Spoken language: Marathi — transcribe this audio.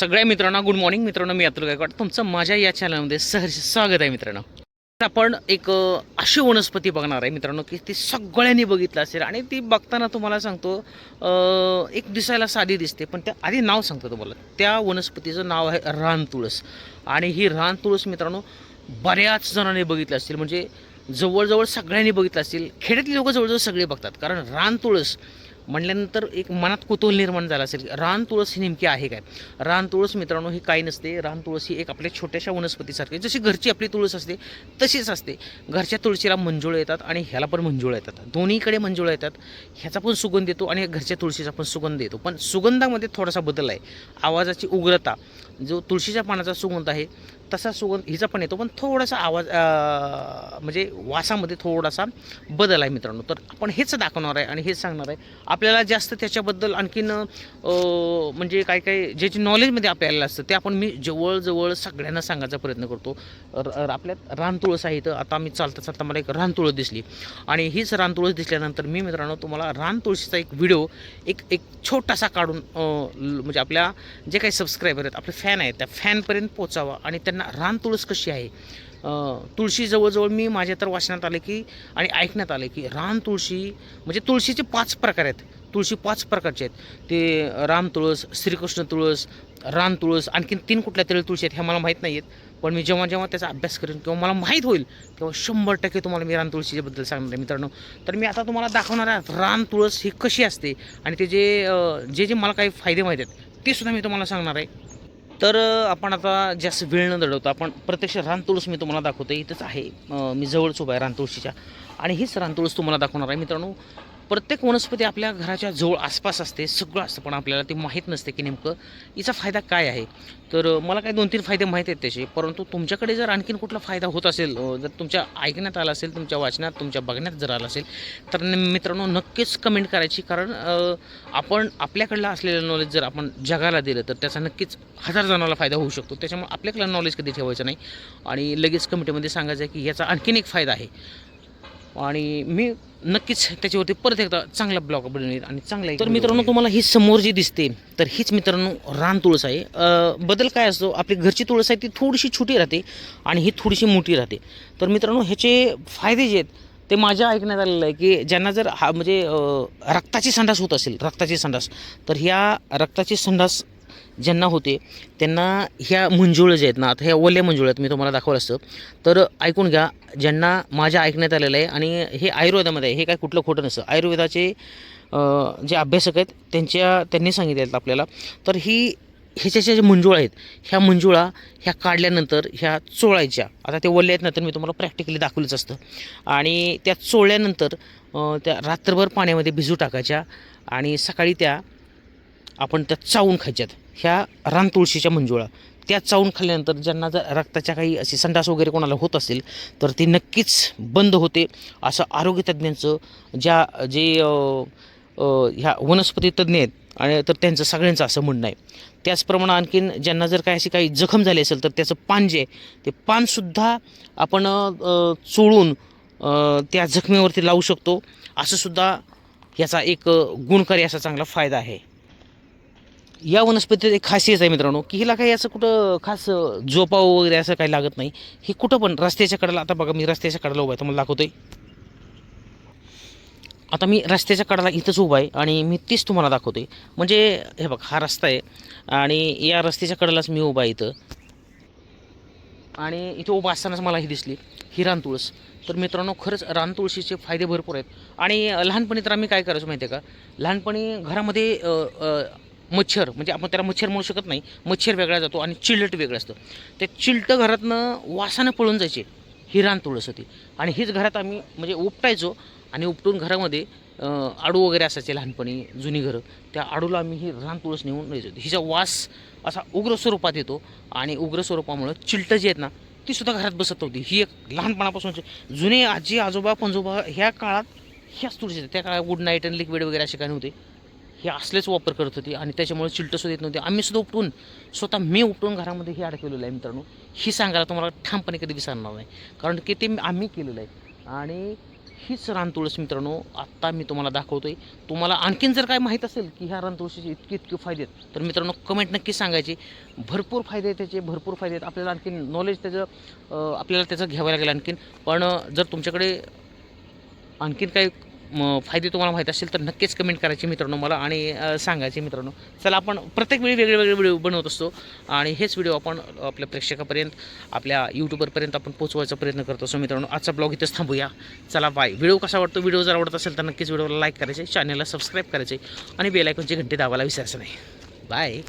सगळ्या मित्रांनो गुड मॉर्निंग मित्रांनो मी अतुल गायकवाड. तुमचं माझ्या या चॅनलमध्ये सहर्ष स्वागत आहे मित्रांनो. तर आपण एक अशी वनस्पती बघणार आहे मित्रांनो की ती सगळ्यांनी बघितलं असेल आणि ती बघताना तुम्हाला सांगतो एक दिसायला साधी दिसते पण त्या आधी नाव सांगतो तुम्हाला. त्या वनस्पतीचं नाव आहे रान तुळस. आणि ही रान तुळस मित्रांनो बऱ्याच जणांनी बघितलं असतील. म्हणजे जवळजवळ सगळ्यांनी बघितलं असतील. खेड्यातले लोक जवळजवळ सगळे बघतात. कारण रान तुळस म्हणल्यानंतर एक मनात कुतूहल निर्माण झालं असेल रान तुळस ही नेमकी आहे काय? रान तुळस मित्रांनो ही काही नसते. रान तुळस ही एक आपल्या छोट्याशा वनस्पतीसारखी जशी घरची आपली तुळस असते तशीच असते. घरच्या तुळशीला मंजुळं येतात आणि ह्याला पण मंजुळं येतात. दोन्हीकडे मंजुळं येतात. ह्याचा पण सुगंध येतो आणि घरच्या तुळशीचा पण सुगंध येतो. पण सुगंधामध्ये थोडासा बदल आहे. आवाजाची उग्रता जो तुळशीच्या पानाचा सुगंध आहे तसा सुगंध हिचा पण येतो पण थोडासा आवाज म्हणजे वासामध्ये थोडासा बदल आहे मित्रांनो. तर आपण हेच दाखवणार आहे आणि हेच सांगणार आहे. आपल्याला जास्त त्याच्याबद्दल आणखीन म्हणजे काय काय जे नॉलेजमध्ये आपल्याला असतं ते आपण मी जवळजवळ सगळ्यांना सांगायचा प्रयत्न करतो. र- आपल्यात रानतुळस आहे इथं. आता आम्ही चालता चालता मला एक रानतुळस दिसली. आणि हीच रानतुळस दिसल्यानंतर मी मित्रांनो तुम्हाला रानतुळशीचा एक व्हिडिओ एक एक छोटासा काढून म्हणजे आपल्या जे काही सबस्क्रायबर आहेत आपले फॅन आहेत त्या फॅनपर्यंत पोचावा आणि त्यांना रान तुळस कशी आहे? तुळशी जवळजवळ मी माझ्या तर वाचण्यात आले की आणि ऐकण्यात आले की रान तुळशी म्हणजे तुळशीचे पाच प्रकार आहेत. तुळशी पाच प्रकारचे आहेत. ते राम तुळस श्रीकृष्ण तुळस रान तुळस आणखीन तीन कुठल्या तरी तुळशी आहेत ह्या मला माहीत नाही आहेत पण मी जेव्हा जेव्हा त्याचा अभ्यास करेन किंवा मला माहीत होईल तेव्हा शंभर टक्के तुम्हाला मी रान तुळशीच्याबद्दल सांगणार आहे मित्रांनो. तर मी आता तुम्हाला दाखवणार आहे रान तुळस ही कशी असते आणि ते जे जे जे मला काही फायदे माहीत आहेत ते सुद्धा मी तुम्हाला सांगणार आहे. तर आपण आता जास्त वेळ न दडवता आपण प्रत्यक्ष रानतुळस मी तुम्हाला दाखवतो इथंच आहे मी जवळच उभा आहे रानतुळशीच्या आणि हीच रानतुळस तुम्हाला दाखवणार आहे. मित्रांनो प्रत्येक वनस्पती आपल्या घराच्या जवळ आसपास असते सगळं असतं पण आपल्याला ते माहीत नसते की नेमकं याचा फायदा काय आहे. तर मला काय दोन तीन फायदे माहीत आहेत त्याचे परंतु तुमच्याकडे जर आणखीन कुठला फायदा होत असेल जर तुमच्या ऐकण्यात आला असेल तुमच्या वाचण्यात तुमच्या बघण्यात जर आला असेल तर मित्रांनो नक्कीच कमेंट करायची कारण आपण आपल्याकडलं असलेलं नॉलेज जर आपण जगाला दिलं तर त्याचा नक्कीच हजार जणांना फायदा होऊ शकतो. त्याच्यामुळे आपल्याकडलं नॉलेज कधी ठेवायचं नाही. आणि लगेच कमिटीमध्ये सांगायचं आहे की याचा आणखीन एक फायदा आहे. आणि मी नक्कीच त्याच्यावरती परत एकदा चांगला ब्लॉग बनवेल आणि चांगला तर मित्रांनो तुम्हाला ही समोर जी दिसते तर हीच मित्रांनो रान तुळस आहे बदल काय असतो आपली घरची तुळस आहे ती थोडीशी छोटी राहते आणि ही थोडीशी मोठी राहते. तर मित्रांनो ह्याचे फायदे जे आहेत ते माझ्या ऐकण्यात आलेलं आहे की ज्यांना जर हा म्हणजे रक्ताची संडास होत असेल रक्ताची संडास तर ह्या रक्ताची संडास ज्यांना होते त्यांना ह्या मंजुळं जे आहेत ना आता ह्या ओल्या मंजुळ आहेत मी तुम्हाला दाखवलं असतं. तर ऐकून घ्या ज्यांना माझ्या ऐकण्यात आलेलं आहे आणि हे आयुर्वेदामध्ये आहे हे काय कुठलं खोटं नसतं. आयुर्वेदाचे जे अभ्यासक आहेत त्यांच्या त्यांनी सांगितलेलं आपल्याला. तर ही ह्याच्या ज्या मंजुळा आहेत ह्या मंजुळा ह्या काढल्यानंतर ह्या चोळायच्या. आता ते ओले आहेत ना तर मी तुम्हाला प्रॅक्टिकली दाखवलंच असतं. आणि त्या चोळल्यानंतर त्या रात्रभर पाण्यामध्ये भिजू टाकायच्या आणि सकाळी त्या आपण त्या चावून खायच्यात. ह्या रान तुळशीच्या मंजुळा. त्या चावून खाल्ल्यानंतर ज्यांना जर रक्ताच्या काही अशी संडास वगैरे कोणाला होत असेल तर ती नक्कीच बंद होते. असं आरोग्यतज्ज्ञांचं ज्या जे ह्या वनस्पती तज्ज्ञ आहेत आणि तर त्यांचं सगळ्यांचं असं म्हणणं आहे. त्याचप्रमाणे आणखीन ज्यांना जर काय अशी काही जखम झाली असेल तर त्याचं पान जे आहे ते पानसुद्धा आपण चोळून त्या जखमेवरती लावू शकतो. असंसुद्धा याचा एक गुणकारी असा चांगला फायदा आहे. या वनस्पतीत एक खासियत आहे मित्रांनो की हिला काही असं कुठं खास झोपाव वगैरे असं काही लागत नाही. हे कुठं पण रस्त्याच्या कडेला आता बघा मी रस्त्याच्या कडेला उभा आहे तुम्हाला दाखवतोय. आता मी रस्त्याच्या कडेला इथंच उभा आहे आणि मी तीच तुम्हाला दाखवतोय. म्हणजे हे बघ हा रस्ता आहे आणि या रस्त्याच्या कडेलाच मी उभा आहे इथं. आणि इथे उभा असतानाच मला ही दिसली ही रानतुळस तर मित्रांनो खरंच रानतुळशीचे फायदे भरपूर आहेत. आणि लहानपणी तर आम्ही काय करायचो माहिती आहे का? लहानपणी घरामध्ये मच्छर म्हणजे आपण त्याला मच्छर म्हणू शकत नाही. मच्छर वेगळा जातो आणि चिलट वेगळं असतं. त्या चिलटं घरातनं वासानं पळून जायचे. ही रानतुळस होती आणि हीच घरात आम्ही म्हणजे उपटायचो आणि उपटून घरामध्ये आडू वगैरे असायचे लहानपणी जुनी घरं. त्या आडूला आम्ही ही रानतुळस नेऊन यायचो हिचा वास असा उग्र स्वरूपात येतो आणि उग्र स्वरूपामुळं चिलटं जी आहेत ना ती सुद्धा घरात बसत नव्हती. ही एक लहानपणापासूनची जुने आजी आजोबा पंजोबा ह्या काळात ह्याच तुळशी त्या काळात गुड नाईट आणि लिक्विड वगैरे असे काही नव्हते. हे असलेच वापर करत होती आणि त्याच्यामुळे चिलटंसुद्धा येत नव्हती. आम्ही सुद्धा उपटून स्वतः मी उपटून घरामध्ये हे अडकवलेलं आहे मित्रांनो. ही सांगायला तुम्हाला ठामपणे कधी विसरणार नाही. कारण की ते आम्ही केलेलं आहे. आणि हीच रानतुळस मित्रांनो आत्ता मी तुम्हाला दाखवतो आहे तुम्हाला आणखीन जर काय माहीत असेल की ह्या रानतुळशीचे इतके इतके फायदे आहेत तर मित्रांनो कमेंट नक्की सांगायचे. भरपूर फायदे आहेत त्याचे भरपूर फायदे आहेत. आपल्याला आणखीन नॉलेज त्याचं आपल्याला त्याचं घ्यावं लागेल आणखीन. पण जर तुमच्याकडे आणखीन काही फायदे तुम्हाला माहीत असेल तर नक्कीच कमेंट करायचे मित्रांनो मला आणि सांगायचे मित्रांनो. चला आपण प्रत्येक वेळी वेगळे वेगळे व्हिडिओ बनवत असतो आणि हेच व्हिडिओ आपण आपल्या प्रेक्षकापर्यंत आपल्या यूट्यूबरपर्यंत आपण पोचवायचा प्रयत्न करत असतो मित्रांनो. आजचा ब्लॉग इथेच थांबूया. चला बाय व्हिडिओ कसा वाटतो? व्हिडिओ जर आवडत असेल तर नक्कीच व्हिडिओला लाईक करायचे चॅनलला सबस्क्राईब करायचे आणि बेल घंटे दाबायला विसरायचं नाही. बाय